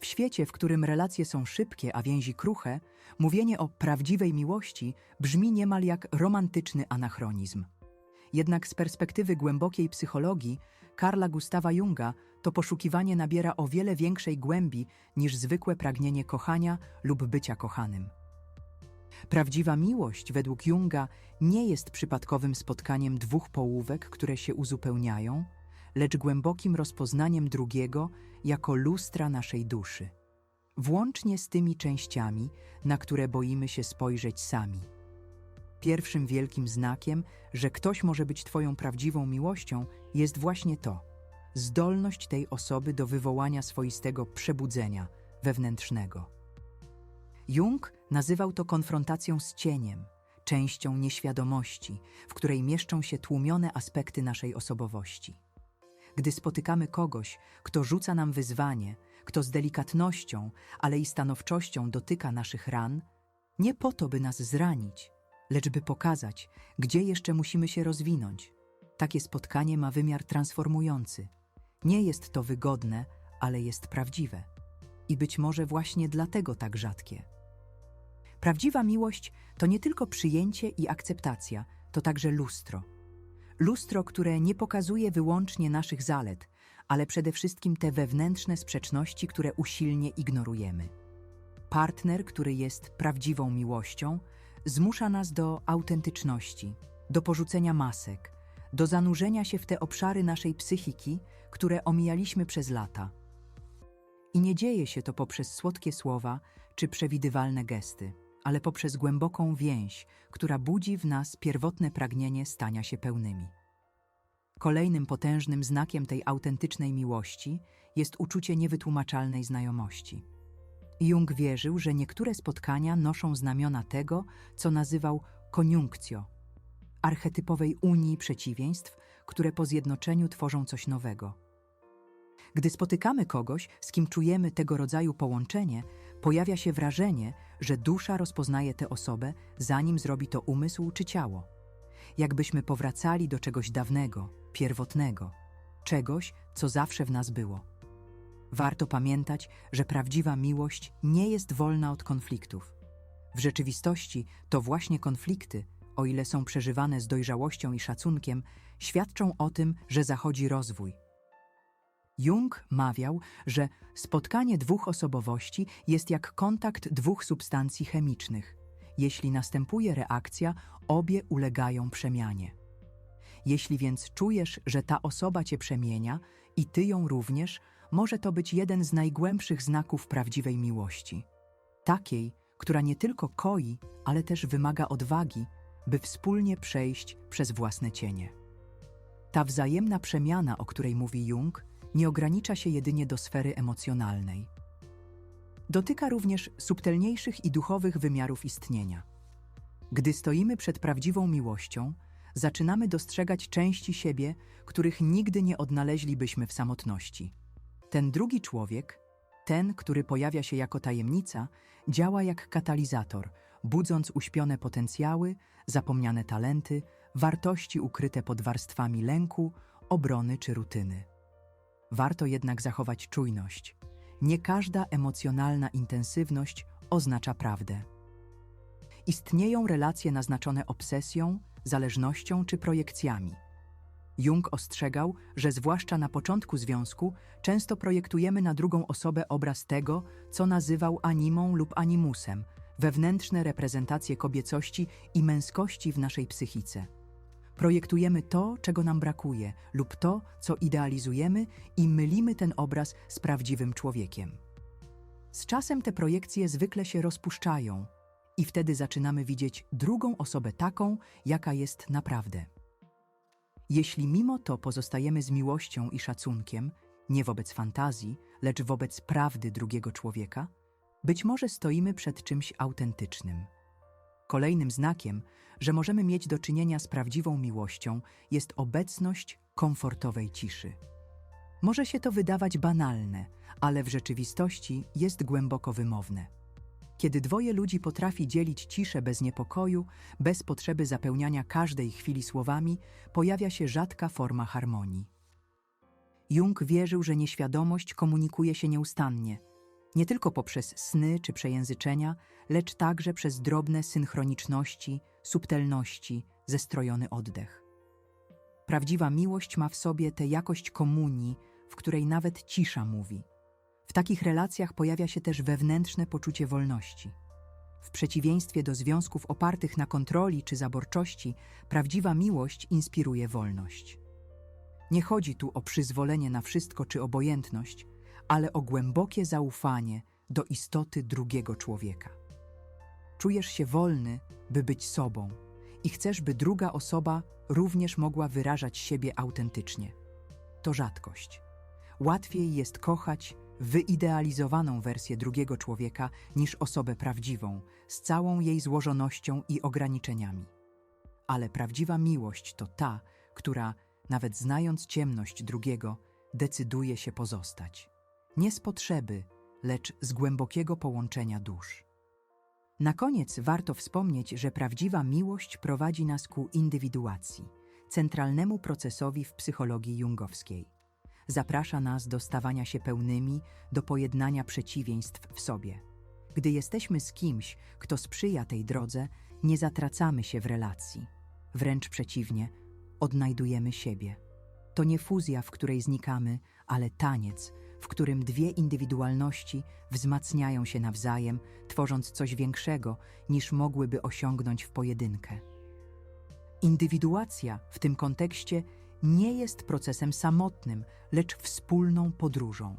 W świecie, w którym relacje są szybkie, a więzi kruche, mówienie o prawdziwej miłości brzmi niemal jak romantyczny anachronizm. Jednak z perspektywy głębokiej psychologii Karla Gustawa Junga to poszukiwanie nabiera o wiele większej głębi niż zwykłe pragnienie kochania lub bycia kochanym. Prawdziwa miłość, według Junga, nie jest przypadkowym spotkaniem dwóch połówek, które się uzupełniają, lecz głębokim rozpoznaniem drugiego jako lustra naszej duszy, włącznie z tymi częściami, na które boimy się spojrzeć sami. Pierwszym wielkim znakiem, że ktoś może być Twoją prawdziwą miłością, jest właśnie to zdolność tej osoby do wywołania swoistego przebudzenia wewnętrznego. Jung nazywał to konfrontacją z cieniem, częścią nieświadomości, w której mieszczą się tłumione aspekty naszej osobowości. Gdy spotykamy kogoś, kto rzuca nam wyzwanie, kto z delikatnością, ale i stanowczością dotyka naszych ran, nie po to, by nas zranić, lecz by pokazać, gdzie jeszcze musimy się rozwinąć. Takie spotkanie ma wymiar transformujący. Nie jest to wygodne, ale jest prawdziwe. I być może właśnie dlatego tak rzadkie. Prawdziwa miłość to nie tylko przyjęcie i akceptacja, to także lustro. Lustro, które nie pokazuje wyłącznie naszych zalet, ale przede wszystkim te wewnętrzne sprzeczności, które usilnie ignorujemy. Partner, który jest prawdziwą miłością, zmusza nas do autentyczności, do porzucenia masek, do zanurzenia się w te obszary naszej psychiki, które omijaliśmy przez lata. I nie dzieje się to poprzez słodkie słowa czy przewidywalne gesty, ale poprzez głęboką więź, która budzi w nas pierwotne pragnienie stania się pełnymi. Kolejnym potężnym znakiem tej autentycznej miłości jest uczucie niewytłumaczalnej znajomości. Jung wierzył, że niektóre spotkania noszą znamiona tego, co nazywał koniunkcjo, archetypowej unii przeciwieństw, które po zjednoczeniu tworzą coś nowego. Gdy spotykamy kogoś, z kim czujemy tego rodzaju połączenie, pojawia się wrażenie, że dusza rozpoznaje tę osobę, zanim zrobi to umysł czy ciało. Jakbyśmy powracali do czegoś dawnego, pierwotnego, czegoś, co zawsze w nas było. Warto pamiętać, że prawdziwa miłość nie jest wolna od konfliktów. W rzeczywistości to właśnie konflikty, o ile są przeżywane z dojrzałością i szacunkiem, świadczą o tym, że zachodzi rozwój. Jung mawiał, że spotkanie dwóch osobowości jest jak kontakt dwóch substancji chemicznych. Jeśli następuje reakcja, obie ulegają przemianie. Jeśli więc czujesz, że ta osoba cię przemienia i ty ją również, może to być jeden z najgłębszych znaków prawdziwej miłości. Takiej, która nie tylko koi, ale też wymaga odwagi, by wspólnie przejść przez własne cienie. Ta wzajemna przemiana, o której mówi Jung, nie ogranicza się jedynie do sfery emocjonalnej. Dotyka również subtelniejszych i duchowych wymiarów istnienia. Gdy stoimy przed prawdziwą miłością, zaczynamy dostrzegać części siebie, których nigdy nie odnaleźlibyśmy w samotności. Ten drugi człowiek, ten, który pojawia się jako tajemnica, działa jak katalizator, budząc uśpione potencjały, zapomniane talenty, wartości ukryte pod warstwami lęku, obrony czy rutyny. Warto jednak zachować czujność. Nie każda emocjonalna intensywność oznacza prawdę. Istnieją relacje naznaczone obsesją, zależnością czy projekcjami. Jung ostrzegał, że zwłaszcza na początku związku często projektujemy na drugą osobę obraz tego, co nazywał animą lub animusem, wewnętrzne reprezentacje kobiecości i męskości w naszej psychice. Projektujemy to, czego nam brakuje, lub to, co idealizujemy, i mylimy ten obraz z prawdziwym człowiekiem. Z czasem te projekcje zwykle się rozpuszczają, i wtedy zaczynamy widzieć drugą osobę taką, jaka jest naprawdę. Jeśli mimo to pozostajemy z miłością i szacunkiem, nie wobec fantazji, lecz wobec prawdy drugiego człowieka, być może stoimy przed czymś autentycznym. Kolejnym znakiem, że możemy mieć do czynienia z prawdziwą miłością, jest obecność komfortowej ciszy. Może się to wydawać banalne, ale w rzeczywistości jest głęboko wymowne. Kiedy dwoje ludzi potrafi dzielić ciszę bez niepokoju, bez potrzeby zapełniania każdej chwili słowami, pojawia się rzadka forma harmonii. Jung wierzył, że nieświadomość komunikuje się nieustannie. Nie tylko poprzez sny czy przejęzyczenia, lecz także przez drobne synchroniczności, subtelności, zestrojony oddech. Prawdziwa miłość ma w sobie tę jakość komunii, w której nawet cisza mówi. W takich relacjach pojawia się też wewnętrzne poczucie wolności. W przeciwieństwie do związków opartych na kontroli czy zaborczości, prawdziwa miłość inspiruje wolność. Nie chodzi tu o przyzwolenie na wszystko czy obojętność, ale o głębokie zaufanie do istoty drugiego człowieka. Czujesz się wolny, by być sobą i chcesz, by druga osoba również mogła wyrażać siebie autentycznie. To rzadkość. Łatwiej jest kochać wyidealizowaną wersję drugiego człowieka niż osobę prawdziwą, z całą jej złożonością i ograniczeniami. Ale prawdziwa miłość to ta, która, nawet znając ciemność drugiego, decyduje się pozostać. Nie z potrzeby, lecz z głębokiego połączenia dusz. Na koniec warto wspomnieć, że prawdziwa miłość prowadzi nas ku indywiduacji, centralnemu procesowi w psychologii jungowskiej. Zaprasza nas do stawania się pełnymi, do pojednania przeciwieństw w sobie. Gdy jesteśmy z kimś, kto sprzyja tej drodze, nie zatracamy się w relacji. Wręcz przeciwnie, odnajdujemy siebie. To nie fuzja, w której znikamy, ale taniec, w którym dwie indywidualności wzmacniają się nawzajem, tworząc coś większego, niż mogłyby osiągnąć w pojedynkę. Indywiduacja w tym kontekście nie jest procesem samotnym, lecz wspólną podróżą.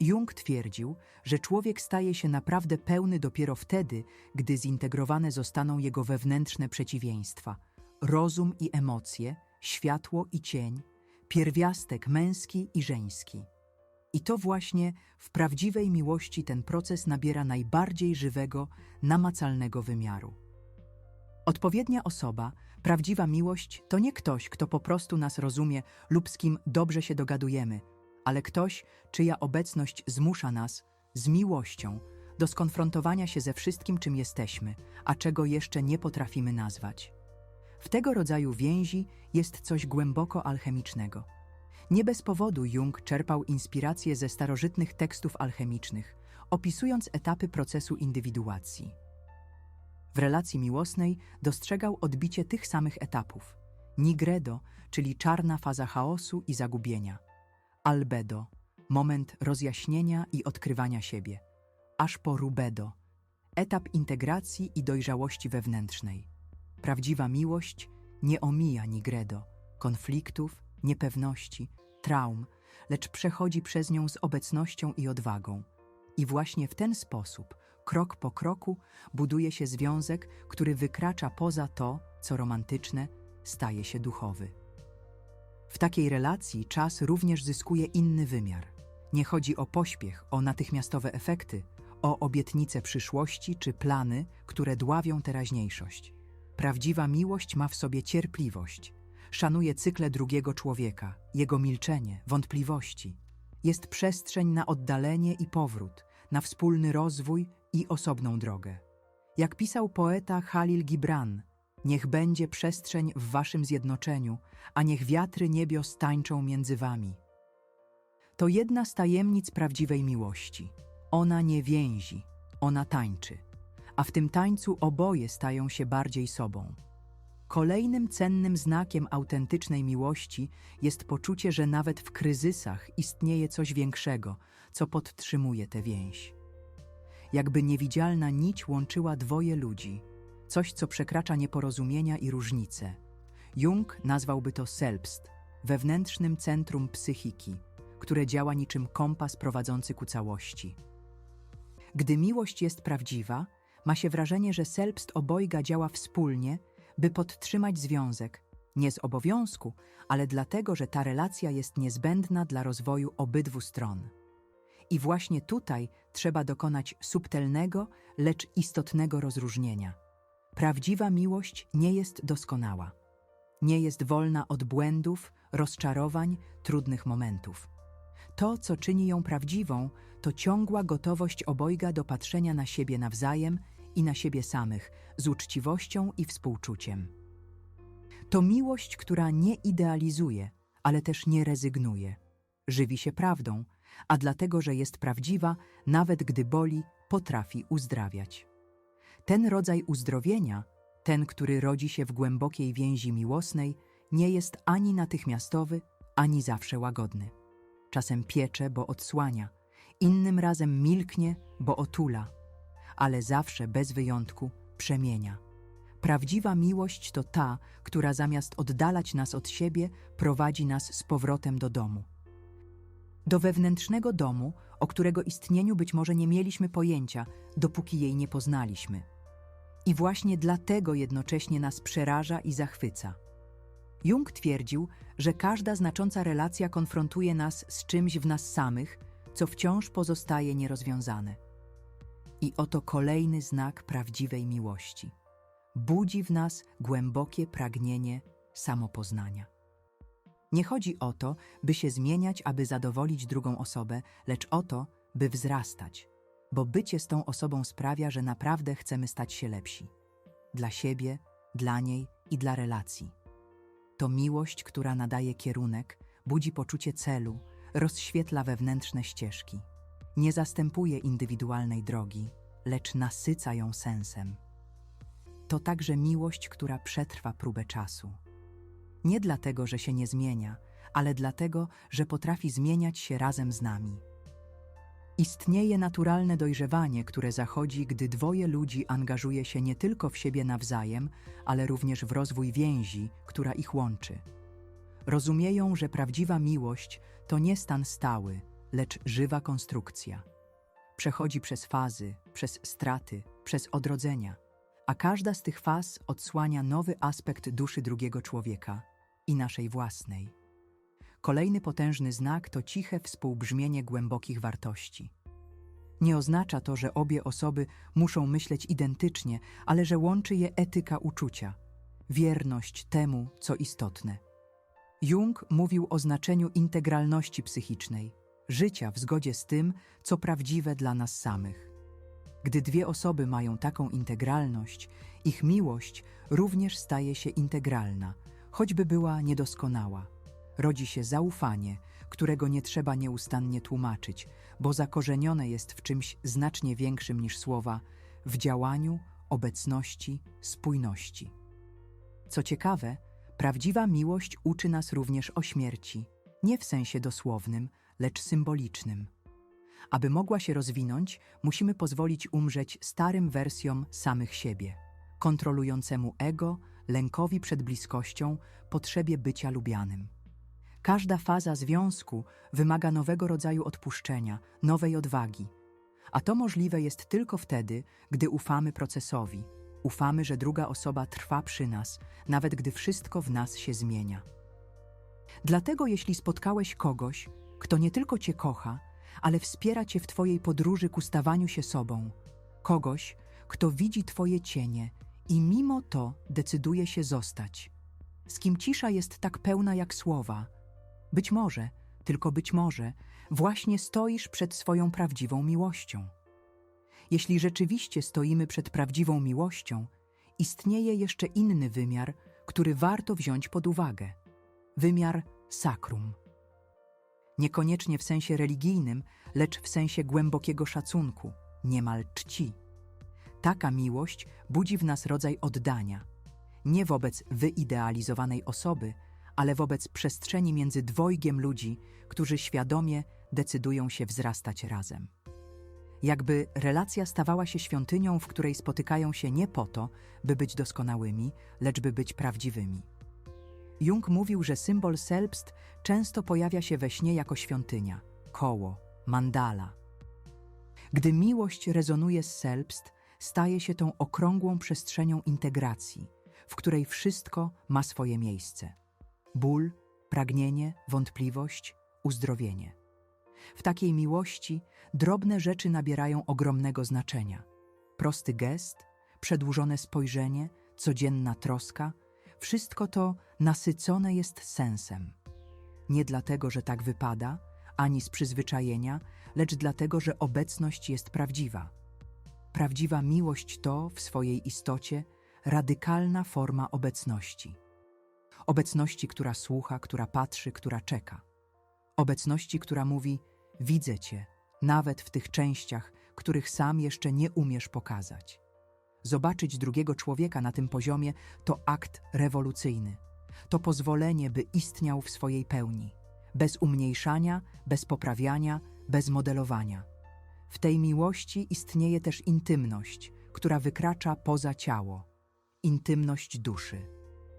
Jung twierdził, że człowiek staje się naprawdę pełny dopiero wtedy, gdy zintegrowane zostaną jego wewnętrzne przeciwieństwa rozum i emocje, światło i cień, pierwiastek męski i żeński. I to właśnie w prawdziwej miłości ten proces nabiera najbardziej żywego, namacalnego wymiaru. Odpowiednia osoba, prawdziwa miłość to nie ktoś, kto po prostu nas rozumie lub z kim dobrze się dogadujemy, ale ktoś, czyja obecność zmusza nas z miłością do skonfrontowania się ze wszystkim, czym jesteśmy, a czego jeszcze nie potrafimy nazwać. W tego rodzaju więzi jest coś głęboko alchemicznego. Nie bez powodu Jung czerpał inspiracje ze starożytnych tekstów alchemicznych, opisując etapy procesu indywiduacji. W relacji miłosnej dostrzegał odbicie tych samych etapów. Nigredo, czyli czarna faza chaosu i zagubienia. Albedo, moment rozjaśnienia i odkrywania siebie. Aż po rubedo, etap integracji i dojrzałości wewnętrznej. Prawdziwa miłość nie omija nigredo, konfliktów, niepewności, traum, lecz przechodzi przez nią z obecnością i odwagą. I właśnie w ten sposób, krok po kroku, buduje się związek, który wykracza poza to, co romantyczne, staje się duchowy. W takiej relacji czas również zyskuje inny wymiar. Nie chodzi o pośpiech, o natychmiastowe efekty, o obietnice przyszłości czy plany, które dławią teraźniejszość. Prawdziwa miłość ma w sobie cierpliwość, szanuje cykle drugiego człowieka, jego milczenie, wątpliwości. Jest przestrzeń na oddalenie i powrót, na wspólny rozwój i osobną drogę. Jak pisał poeta Khalil Gibran, niech będzie przestrzeń w waszym zjednoczeniu, a niech wiatry niebios tańczą między wami. To jedna z tajemnic prawdziwej miłości. Ona nie więzi, ona tańczy, a w tym tańcu oboje stają się bardziej sobą. Kolejnym cennym znakiem autentycznej miłości jest poczucie, że nawet w kryzysach istnieje coś większego, co podtrzymuje tę więź. Jakby niewidzialna nić łączyła dwoje ludzi, coś, co przekracza nieporozumienia i różnice. Jung nazwałby to selbst, wewnętrznym centrum psychiki, które działa niczym kompas prowadzący ku całości. Gdy miłość jest prawdziwa, ma się wrażenie, że selbst obojga działa wspólnie, by podtrzymać związek, nie z obowiązku, ale dlatego, że ta relacja jest niezbędna dla rozwoju obydwu stron. I właśnie tutaj trzeba dokonać subtelnego, lecz istotnego rozróżnienia. Prawdziwa miłość nie jest doskonała. Nie jest wolna od błędów, rozczarowań, trudnych momentów. To, co czyni ją prawdziwą, to ciągła gotowość obojga do patrzenia na siebie nawzajem i na siebie samych, z uczciwością i współczuciem. To miłość, która nie idealizuje, ale też nie rezygnuje. Żywi się prawdą, a dlatego, że jest prawdziwa, nawet gdy boli, potrafi uzdrawiać. Ten rodzaj uzdrowienia, ten, który rodzi się w głębokiej więzi miłosnej, nie jest ani natychmiastowy, ani zawsze łagodny. Czasem piecze, bo odsłania, innym razem milknie, bo otula, ale zawsze bez wyjątku przemienia. Prawdziwa miłość to ta, która zamiast oddalać nas od siebie, prowadzi nas z powrotem do domu. Do wewnętrznego domu, o którego istnieniu być może nie mieliśmy pojęcia, dopóki jej nie poznaliśmy. I właśnie dlatego jednocześnie nas przeraża i zachwyca. Jung twierdził, że każda znacząca relacja konfrontuje nas z czymś w nas samych, co wciąż pozostaje nierozwiązane. I oto kolejny znak prawdziwej miłości. Budzi w nas głębokie pragnienie samopoznania. Nie chodzi o to, by się zmieniać, aby zadowolić drugą osobę, lecz o to, by wzrastać, bo bycie z tą osobą sprawia, że naprawdę chcemy stać się lepsi. Dla siebie, dla niej i dla relacji. To miłość, która nadaje kierunek, budzi poczucie celu, rozświetla wewnętrzne ścieżki. Nie zastępuje indywidualnej drogi, lecz nasyca ją sensem. To także miłość, która przetrwa próbę czasu. Nie dlatego, że się nie zmienia, ale dlatego, że potrafi zmieniać się razem z nami. Istnieje naturalne dojrzewanie, które zachodzi, gdy dwoje ludzi angażuje się nie tylko w siebie nawzajem, ale również w rozwój więzi, która ich łączy. Rozumieją, że prawdziwa miłość to nie stan stały, lecz żywa konstrukcja. Przechodzi przez fazy, przez straty, przez odrodzenia, a każda z tych faz odsłania nowy aspekt duszy drugiego człowieka i naszej własnej. Kolejny potężny znak to ciche współbrzmienie głębokich wartości. Nie oznacza to, że obie osoby muszą myśleć identycznie, ale że łączy je etyka uczucia, wierność temu, co istotne. Jung mówił o znaczeniu integralności psychicznej, życia w zgodzie z tym, co prawdziwe dla nas samych. Gdy dwie osoby mają taką integralność, ich miłość również staje się integralna, choćby była niedoskonała. Rodzi się zaufanie, którego nie trzeba nieustannie tłumaczyć, bo zakorzenione jest w czymś znacznie większym niż słowa, w działaniu, obecności, spójności. Co ciekawe, prawdziwa miłość uczy nas również o śmierci, nie w sensie dosłownym, lecz symbolicznym. Aby mogła się rozwinąć, musimy pozwolić umrzeć starym wersjom samych siebie, kontrolującemu ego, lękowi przed bliskością, potrzebie bycia lubianym. Każda faza związku wymaga nowego rodzaju odpuszczenia, nowej odwagi. A to możliwe jest tylko wtedy, gdy ufamy procesowi, ufamy, że druga osoba trwa przy nas, nawet gdy wszystko w nas się zmienia. Dlatego, jeśli spotkałeś kogoś, kto nie tylko cię kocha, ale wspiera cię w twojej podróży ku stawaniu się sobą, kogoś, kto widzi twoje cienie i mimo to decyduje się zostać, z kim cisza jest tak pełna jak słowa, być może, tylko być może, właśnie stoisz przed swoją prawdziwą miłością. Jeśli rzeczywiście stoimy przed prawdziwą miłością, istnieje jeszcze inny wymiar, który warto wziąć pod uwagę wymiar sakrum. Niekoniecznie w sensie religijnym, lecz w sensie głębokiego szacunku, niemal czci. Taka miłość budzi w nas rodzaj oddania, nie wobec wyidealizowanej osoby, ale wobec przestrzeni między dwojgiem ludzi, którzy świadomie decydują się wzrastać razem. Jakby relacja stawała się świątynią, w której spotykają się nie po to, by być doskonałymi, lecz by być prawdziwymi. Jung mówił, że symbol selbst często pojawia się we śnie jako świątynia, koło, mandala. Gdy miłość rezonuje z selbst, staje się tą okrągłą przestrzenią integracji, w której wszystko ma swoje miejsce ból, pragnienie, wątpliwość, uzdrowienie. W takiej miłości drobne rzeczy nabierają ogromnego znaczenia. Prosty gest, przedłużone spojrzenie, codzienna troska wszystko to nasycone jest sensem. Nie dlatego, że tak wypada, ani z przyzwyczajenia, lecz dlatego, że obecność jest prawdziwa. Prawdziwa miłość to, w swojej istocie, radykalna forma obecności obecności, która słucha, która patrzy, która czeka, obecności, która mówi: widzę Cię, nawet w tych częściach, których sam jeszcze nie umiesz pokazać. Zobaczyć drugiego człowieka na tym poziomie to akt rewolucyjny. To pozwolenie, by istniał w swojej pełni, bez umniejszania, bez poprawiania, bez modelowania. W tej miłości istnieje też intymność, która wykracza poza ciało. Intymność duszy.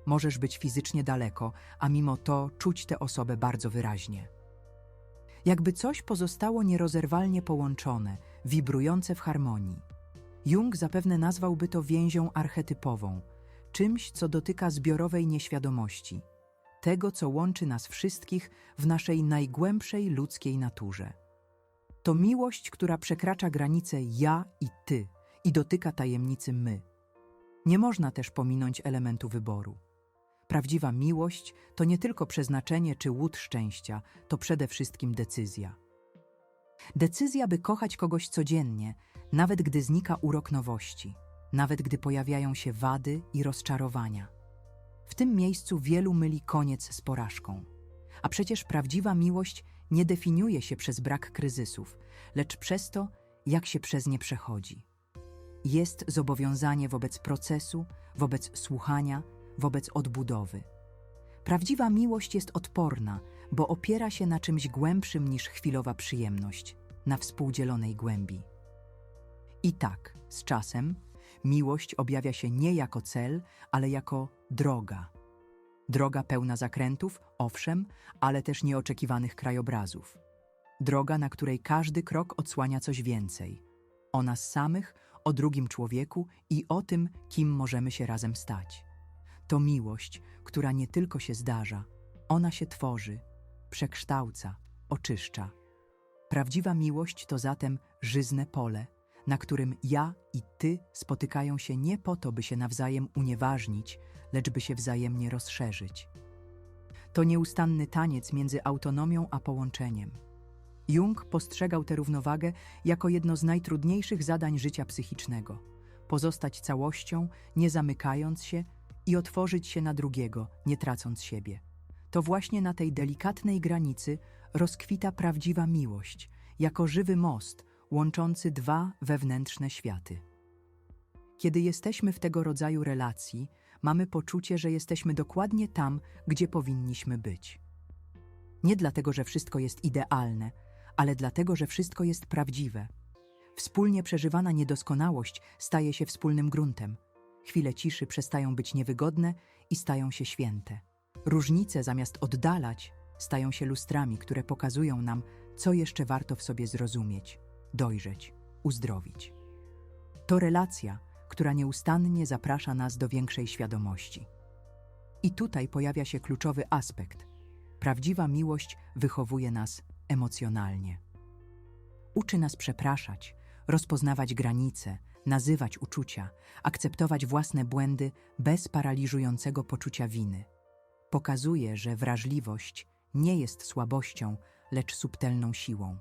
Możesz być fizycznie daleko, a mimo to czuć tę osobę bardzo wyraźnie. Jakby coś pozostało nierozerwalnie połączone, wibrujące w harmonii. Jung zapewne nazwałby to więzią archetypową, czymś, co dotyka zbiorowej nieświadomości, tego, co łączy nas wszystkich w naszej najgłębszej ludzkiej naturze. To miłość, która przekracza granice ja i ty i dotyka tajemnicy my. Nie można też pominąć elementu wyboru. Prawdziwa miłość to nie tylko przeznaczenie czy łód szczęścia, to przede wszystkim decyzja. Decyzja, by kochać kogoś codziennie, nawet gdy znika urok nowości, nawet gdy pojawiają się wady i rozczarowania. W tym miejscu wielu myli koniec z porażką. A przecież prawdziwa miłość nie definiuje się przez brak kryzysów, lecz przez to, jak się przez nie przechodzi. Jest zobowiązanie wobec procesu, wobec słuchania, wobec odbudowy. Prawdziwa miłość jest odporna, bo opiera się na czymś głębszym niż chwilowa przyjemność, na współdzielonej głębi. I tak, z czasem, miłość objawia się nie jako cel, ale jako droga. Droga pełna zakrętów, owszem, ale też nieoczekiwanych krajobrazów. Droga, na której każdy krok odsłania coś więcej. O nas samych, o drugim człowieku i o tym, kim możemy się razem stać. To miłość, która nie tylko się zdarza, ona się tworzy, przekształca, oczyszcza. Prawdziwa miłość to zatem żyzne pole, na którym ja i ty spotykają się nie po to, by się nawzajem unieważnić, lecz by się wzajemnie rozszerzyć. To nieustanny taniec między autonomią a połączeniem. Jung postrzegał tę równowagę jako jedno z najtrudniejszych zadań życia psychicznego pozostać całością, nie zamykając się i otworzyć się na drugiego, nie tracąc siebie. To właśnie na tej delikatnej granicy rozkwita prawdziwa miłość, jako żywy most łączący dwa wewnętrzne światy. Kiedy jesteśmy w tego rodzaju relacji, mamy poczucie, że jesteśmy dokładnie tam, gdzie powinniśmy być. Nie dlatego, że wszystko jest idealne, ale dlatego, że wszystko jest prawdziwe. Wspólnie przeżywana niedoskonałość staje się wspólnym gruntem. Chwile ciszy przestają być niewygodne i stają się święte. Różnice zamiast oddalać, stają się lustrami, które pokazują nam, co jeszcze warto w sobie zrozumieć, dojrzeć, uzdrowić. To relacja, która nieustannie zaprasza nas do większej świadomości. I tutaj pojawia się kluczowy aspekt. Prawdziwa miłość wychowuje nas emocjonalnie. Uczy nas przepraszać, rozpoznawać granice, nazywać uczucia, akceptować własne błędy bez paraliżującego poczucia winy. Pokazuje, że wrażliwość nie jest słabością, lecz subtelną siłą.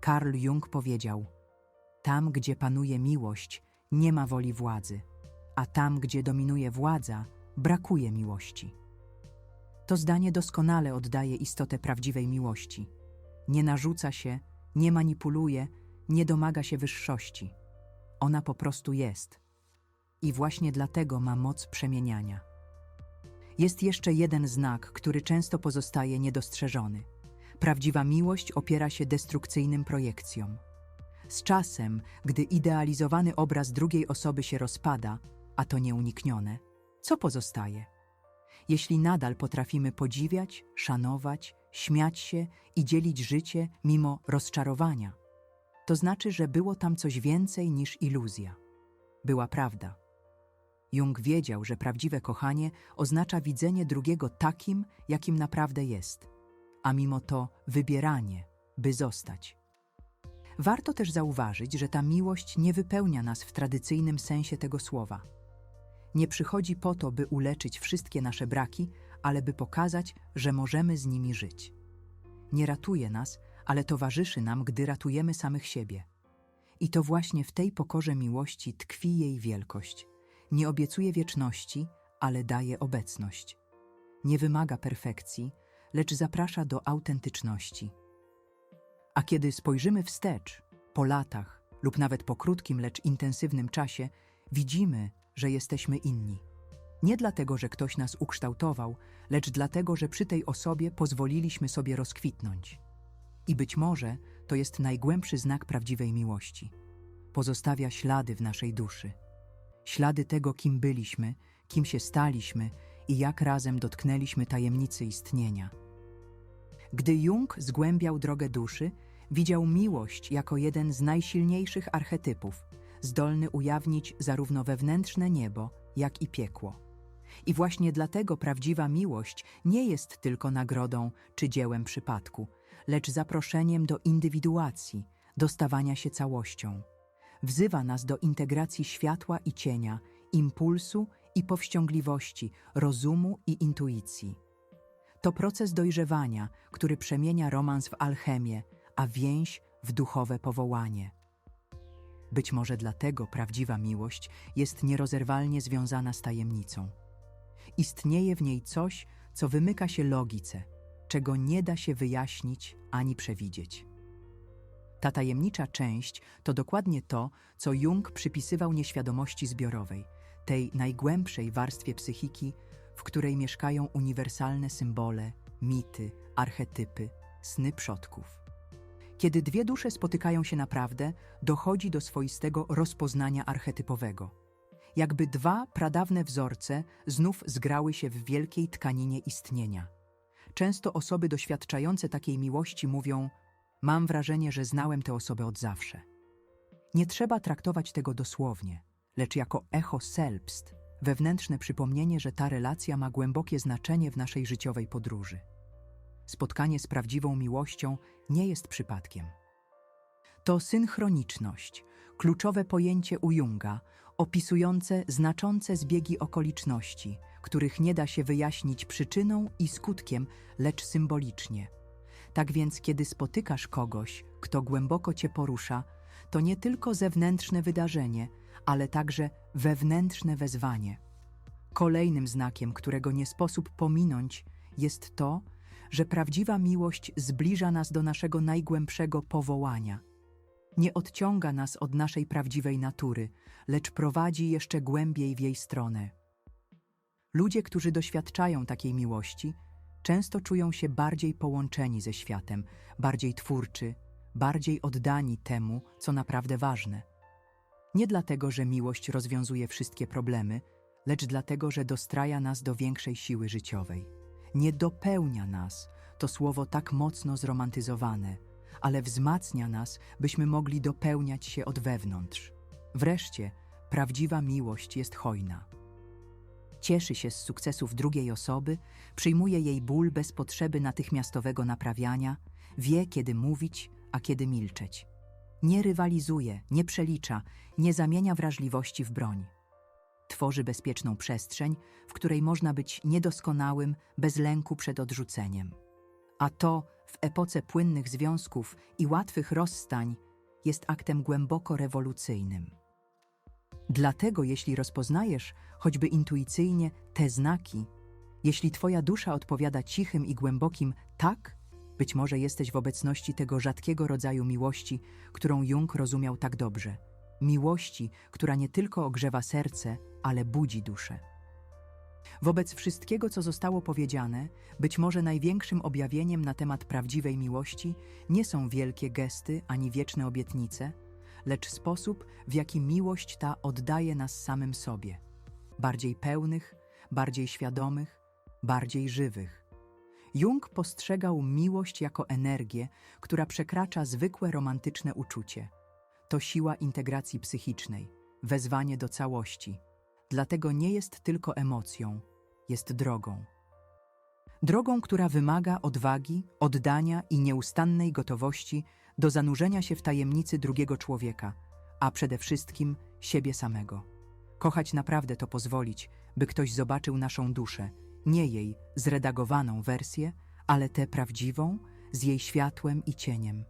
Karl Jung powiedział: Tam, gdzie panuje miłość, nie ma woli władzy, a tam, gdzie dominuje władza, brakuje miłości. To zdanie doskonale oddaje istotę prawdziwej miłości. Nie narzuca się, nie manipuluje, nie domaga się wyższości. Ona po prostu jest. I właśnie dlatego ma moc przemieniania. Jest jeszcze jeden znak, który często pozostaje niedostrzeżony. Prawdziwa miłość opiera się destrukcyjnym projekcjom. Z czasem, gdy idealizowany obraz drugiej osoby się rozpada, a to nieuniknione, co pozostaje? Jeśli nadal potrafimy podziwiać, szanować, śmiać się i dzielić życie mimo rozczarowania, to znaczy, że było tam coś więcej niż iluzja. Była prawda. Jung wiedział, że prawdziwe kochanie oznacza widzenie drugiego takim, jakim naprawdę jest, a mimo to wybieranie, by zostać. Warto też zauważyć, że ta miłość nie wypełnia nas w tradycyjnym sensie tego słowa. Nie przychodzi po to, by uleczyć wszystkie nasze braki, ale by pokazać, że możemy z nimi żyć. Nie ratuje nas, ale towarzyszy nam, gdy ratujemy samych siebie. I to właśnie w tej pokorze miłości tkwi jej wielkość. Nie obiecuje wieczności, ale daje obecność. Nie wymaga perfekcji, lecz zaprasza do autentyczności. A kiedy spojrzymy wstecz, po latach lub nawet po krótkim, lecz intensywnym czasie, widzimy, że jesteśmy inni. Nie dlatego, że ktoś nas ukształtował, lecz dlatego, że przy tej osobie pozwoliliśmy sobie rozkwitnąć. I być może to jest najgłębszy znak prawdziwej miłości. Pozostawia ślady w naszej duszy. Ślady tego, kim byliśmy, kim się staliśmy i jak razem dotknęliśmy tajemnicy istnienia. Gdy Jung zgłębiał drogę duszy, widział miłość jako jeden z najsilniejszych archetypów, zdolny ujawnić zarówno wewnętrzne niebo, jak i piekło. I właśnie dlatego prawdziwa miłość nie jest tylko nagrodą czy dziełem przypadku, lecz zaproszeniem do indywiduacji, do stawania się całością. Wzywa nas do integracji światła i cienia, impulsu i powściągliwości, rozumu i intuicji. To proces dojrzewania, który przemienia romans w alchemię, a więź w duchowe powołanie. Być może dlatego prawdziwa miłość jest nierozerwalnie związana z tajemnicą. Istnieje w niej coś, co wymyka się logice, czego nie da się wyjaśnić ani przewidzieć. Ta tajemnicza część to dokładnie to, co Jung przypisywał nieświadomości zbiorowej, tej najgłębszej warstwie psychiki, w której mieszkają uniwersalne symbole, mity, archetypy, sny przodków. Kiedy dwie dusze spotykają się naprawdę, dochodzi do swoistego rozpoznania archetypowego. Jakby dwa pradawne wzorce znów zgrały się w wielkiej tkaninie istnienia. Często osoby doświadczające takiej miłości mówią: Mam wrażenie, że znałem tę osobę od zawsze. Nie trzeba traktować tego dosłownie, lecz jako echo selbst, wewnętrzne przypomnienie, że ta relacja ma głębokie znaczenie w naszej życiowej podróży. Spotkanie z prawdziwą miłością nie jest przypadkiem. To synchroniczność, kluczowe pojęcie u Junga, opisujące znaczące zbiegi okoliczności, których nie da się wyjaśnić przyczyną i skutkiem, lecz symbolicznie. Tak więc, kiedy spotykasz kogoś, kto głęboko cię porusza, to nie tylko zewnętrzne wydarzenie, ale także wewnętrzne wezwanie. Kolejnym znakiem, którego nie sposób pominąć, jest to, że prawdziwa miłość zbliża nas do naszego najgłębszego powołania. Nie odciąga nas od naszej prawdziwej natury, lecz prowadzi jeszcze głębiej w jej stronę. Ludzie, którzy doświadczają takiej miłości, często czują się bardziej połączeni ze światem, bardziej twórczy, bardziej oddani temu, co naprawdę ważne. Nie dlatego, że miłość rozwiązuje wszystkie problemy, lecz dlatego, że dostraja nas do większej siły życiowej. Nie dopełnia nas, to słowo tak mocno zromantyzowane, ale wzmacnia nas, byśmy mogli dopełniać się od wewnątrz. Wreszcie, prawdziwa miłość jest hojna. Cieszy się z sukcesów drugiej osoby, przyjmuje jej ból bez potrzeby natychmiastowego naprawiania, wie, kiedy mówić, a kiedy milczeć. Nie rywalizuje, nie przelicza, nie zamienia wrażliwości w broń. Tworzy bezpieczną przestrzeń, w której można być niedoskonałym, bez lęku przed odrzuceniem. A to, w epoce płynnych związków i łatwych rozstań, jest aktem głęboko rewolucyjnym. Dlatego, jeśli rozpoznajesz, choćby intuicyjnie, te znaki, jeśli Twoja dusza odpowiada cichym i głębokim tak, być może jesteś w obecności tego rzadkiego rodzaju miłości, którą Jung rozumiał tak dobrze. Miłości, która nie tylko ogrzewa serce, ale budzi duszę. Wobec wszystkiego, co zostało powiedziane, być może największym objawieniem na temat prawdziwej miłości nie są wielkie gesty ani wieczne obietnice, lecz sposób, w jaki miłość ta oddaje nas samym sobie bardziej pełnych, bardziej świadomych, bardziej żywych. Jung postrzegał miłość jako energię, która przekracza zwykłe romantyczne uczucie. To siła integracji psychicznej, wezwanie do całości. Dlatego nie jest tylko emocją, jest drogą. Drogą, która wymaga odwagi, oddania i nieustannej gotowości do zanurzenia się w tajemnicy drugiego człowieka, a przede wszystkim siebie samego. Kochać naprawdę to pozwolić, by ktoś zobaczył naszą duszę, nie jej zredagowaną wersję, ale tę prawdziwą, z jej światłem i cieniem.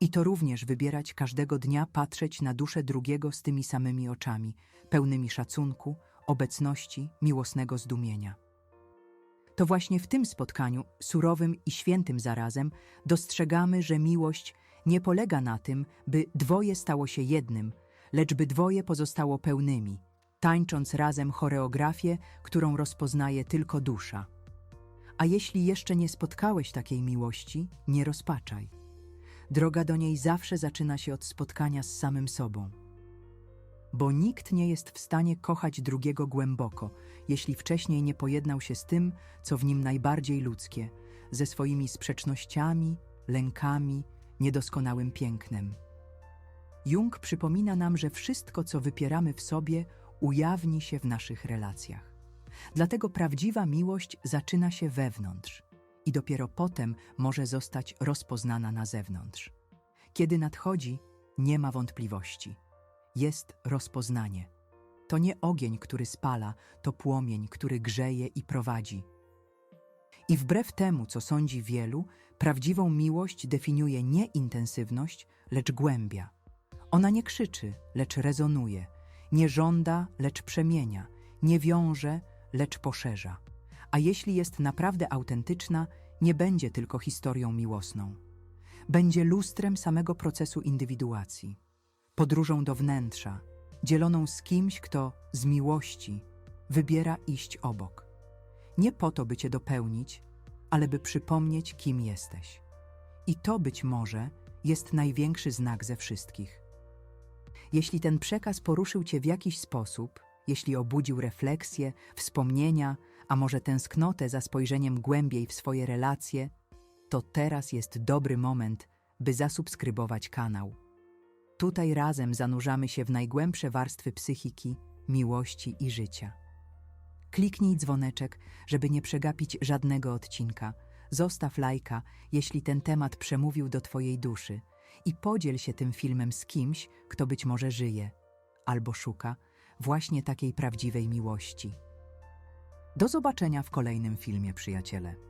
I to również wybierać każdego dnia patrzeć na duszę drugiego z tymi samymi oczami, pełnymi szacunku, obecności, miłosnego zdumienia. To właśnie w tym spotkaniu, surowym i świętym zarazem, dostrzegamy, że miłość nie polega na tym, by dwoje stało się jednym, lecz by dwoje pozostało pełnymi, tańcząc razem choreografię, którą rozpoznaje tylko dusza. A jeśli jeszcze nie spotkałeś takiej miłości, nie rozpaczaj. Droga do niej zawsze zaczyna się od spotkania z samym sobą. Bo nikt nie jest w stanie kochać drugiego głęboko, jeśli wcześniej nie pojednał się z tym, co w nim najbardziej ludzkie, ze swoimi sprzecznościami, lękami, niedoskonałym pięknem. Jung przypomina nam, że wszystko, co wypieramy w sobie, ujawni się w naszych relacjach. Dlatego prawdziwa miłość zaczyna się wewnątrz i dopiero potem może zostać rozpoznana na zewnątrz. Kiedy nadchodzi, nie ma wątpliwości. Jest rozpoznanie. To nie ogień, który spala, to płomień, który grzeje i prowadzi. I wbrew temu, co sądzi wielu, prawdziwą miłość definiuje nie intensywność, lecz głębia. Ona nie krzyczy, lecz rezonuje, nie żąda, lecz przemienia, nie wiąże, lecz poszerza. A jeśli jest naprawdę autentyczna, nie będzie tylko historią miłosną. Będzie lustrem samego procesu indywiduacji, podróżą do wnętrza, dzieloną z kimś, kto z miłości wybiera iść obok. Nie po to, by cię dopełnić, ale by przypomnieć, kim jesteś. I to być może jest największy znak ze wszystkich. Jeśli ten przekaz poruszył cię w jakiś sposób, jeśli obudził refleksję, wspomnienia, a może tęsknotę za spojrzeniem głębiej w swoje relacje, to teraz jest dobry moment, by zasubskrybować kanał. Tutaj razem zanurzamy się w najgłębsze warstwy psychiki, miłości i życia. Kliknij dzwoneczek, żeby nie przegapić żadnego odcinka. Zostaw lajka, jeśli ten temat przemówił do Twojej duszy i podziel się tym filmem z kimś, kto być może żyje albo szuka właśnie takiej prawdziwej miłości. Do zobaczenia w kolejnym filmie, przyjaciele.